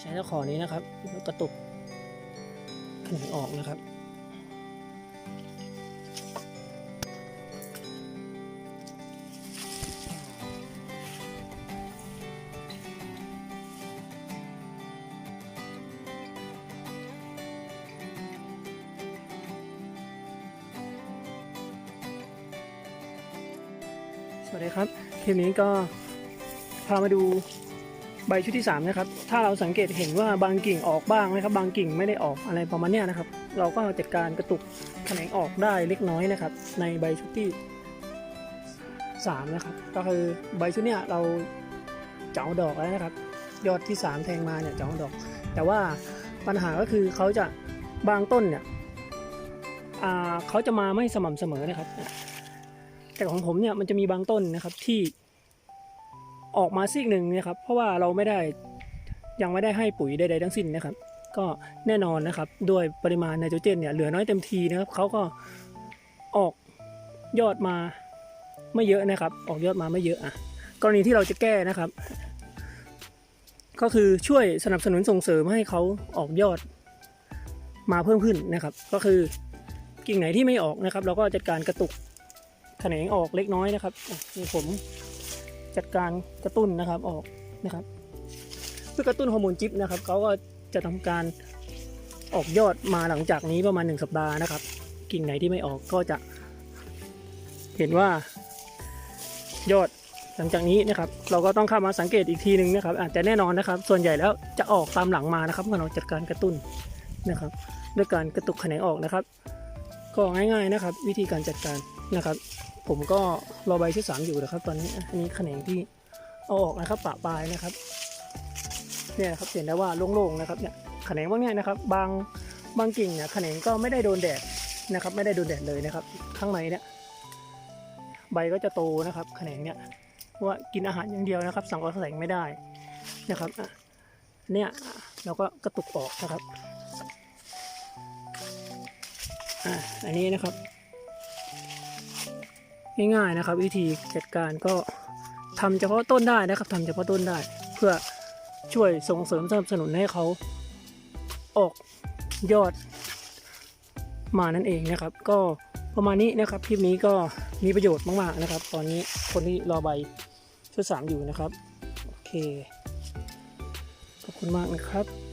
ใช้ตะขอนี้นะครับแล้วกระตุกขนออกนะครับ สวัสดีครับ คลิปนี้ก็พามาดู ใบชุดที่3นะครับถ้าเราสังเกตเห็นว่าบางกิ่งออกบ้างนะครับ บางกิ่งไม่ได้ออกอะไรประมาณนี้นะครับ เราก็จัดการกระตุกแขนงออกได้เล็กน้อยนะครับ ในใบชุดที่3นะครับก็คือใบชุดเนี้ยเราเจาะดอกแล้วนะครับ ยอดที่ 3 แทงมาเนี่ยเจาะดอก แต่ว่าปัญหาก็คือเขาจะบางต้นเนี่ยเขาจะมาไม่สม่ำเสมอนะครับ แต่ของผมเนี่ยมันจะมีบางต้นนะครับที่ ออกมาซีกหนึ่งนะครับ เพราะว่าเราไม่ได้ยังไม่ได้ให้ปุ๋ยใดๆทั้งสิ้นนะครับ ก็แน่นอนนะครับด้วยปริมาณไนโตรเจนเนี่ยเหลือน้อยเต็มทีนะครับเขาก็ออกยอดมาไม่เยอะนะครับ ออกยอดมาไม่เยอะอะกรณีที่เราจะแก้นะครับ ก็คือช่วยสนับสนุนส่งเสริมให้เขาออกยอดมาเพิ่มขึ้นนะครับ ก็คือกิ่งไหนที่ไม่ออกนะครับ เราก็จัดการกระตุกแขนงออกเล็กน้อยนะครับนี่ผม จัดการกระตุ้นนะครับออกนะครับ เพื่อกระตุ้นฮอร์โมนจิปนะครับเขาก็จะทำการออกยอดมาหลังจากนี้ประมาณหนึ่งสัปดาห์นะครับ กิ่งไหนที่ไม่ออกก็จะ เห็นว่ายอดหลังจากนี้นะครับ เราก็ต้องเข้ามาสังเกตอีกทีหนึ่งนะครับอาจจะแน่นอนนะครับ ส่วนใหญ่แล้วจะออกตามหลังมานะครับเมื่อเราจัดการกระตุ้นนะครับ ด้วยการกระตุกแขนงออกนะครับ ก็ง่ายๆนะครับ วิธีการจัดการนะครับ ผมก็รอใบที่สามอยู่นะครับ ตอนนี้อันนี้แขนงที่เอาออกนะครับปะปลายนะครับเนี่ยนะครับเห็นได้ว่าโล่งๆนะครับเนี่ยแขนงพวกนี้ยนะครับ บางบางกิ่งเนี่ยแขนงก็ไม่ได้โดนแดดนะครับ ไม่ได้โดนแดดเลยนะครับ ข้างในเนี่ยใบก็จะโตนะครับแขนงเนี่ยว่ากินอาหารอย่างเดียวนะครับ สังเคราะห์แสงไม่ได้นะครับเนี่ยเราก็กระตุกออกนะครับ อะอันนี้นะครับ ง่ายๆนะครับ วิธีจัดการก็ทำเฉพาะต้นได้นะครับทำเฉพาะต้นได้ เพื่อช่วยส่งเสริมสนับสนุนให้เขาออกยอดมานั่นเองนะครับ ก็ประมาณนี้นะครับคลิปนี้ก็มีประโยชน์มากๆนะครับ ตอนนี้คนที่รอใบชุดสามอยู่นะครับ โอเค ขอบคุณมากนะครับ